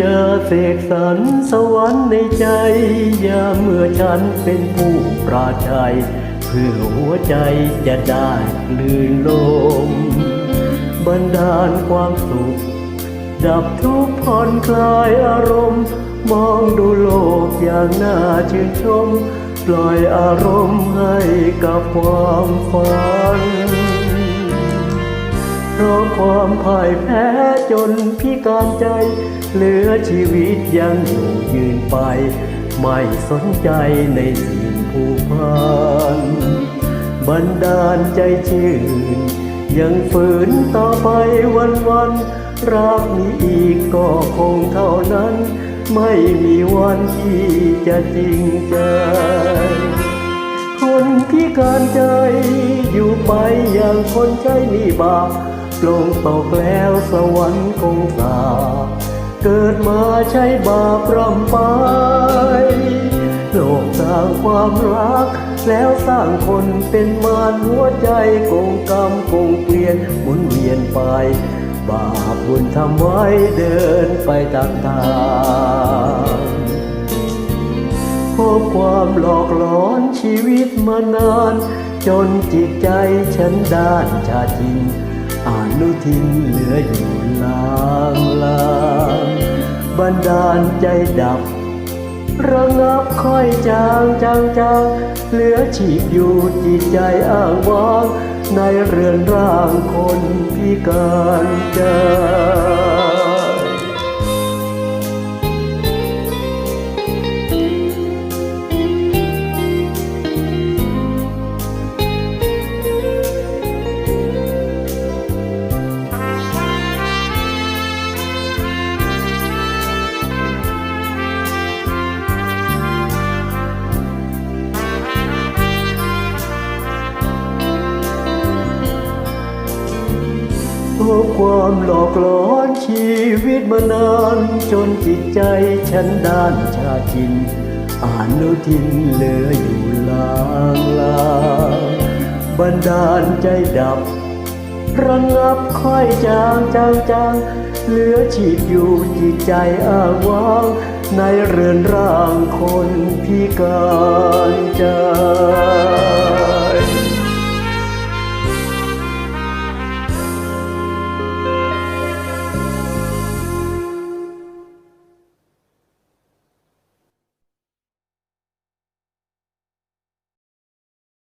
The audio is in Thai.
จะเสกสรรสวรรค์ในใจย่าเมื่อฉันเป็นผู้ปราชัยเพื่อหัวใจจะได้คลื่นลมบันดาลความสุข ดับทุกผ่อนคลายอารมณ์ มองดูโลกอย่างน่าชื่นชม ปล่อยอารมณ์ให้กับความฝัน ราะความพ่ายแพ้จนพิการใจ เหลือชีวิตยังอยู่ยืนไป ไม่สนใจในสิ่งผูกพันบันดาลใจชื่น ยังฝืนต่อไปวันวันรักนี้อีกก็คงเท่านั้น ไม่มีวันที่จะจริงใจ คนพิการใจอยู่ไปอย่างคนใจนี่บาป ลงตกแล้วสวรรค์คงสาเกิดมาใช้บาปรำไป โลกสร้างความรัก แล้วสร้างคนเป็นมารหัวใจกงกรรมกงเกวียนหมุนเวียนไป บาปบุญทำไว้เดินไปตามทางพบความหลอกหลอนชีวิตมานาน จนจิตใจฉันด้านชาจิน อานุทินเหลืออยู่ลางลางบันดาลใจดับ ระงับค่อยจางจางจางเหลือชีพอยู่จิตใจอ้างว้างในเรือนร่างคนพิการใจาะความหลอกหลอนชีวิตมานาน จนจิตใจฉันด้านชาจิน อ่านนุทินเหลืออยู่ลางลางบันดาลใจดับระงับค่อยจางจางจางเหลือชีพอยู่จิตใจอ้างว้าง ในเรือนร่างคนพิการ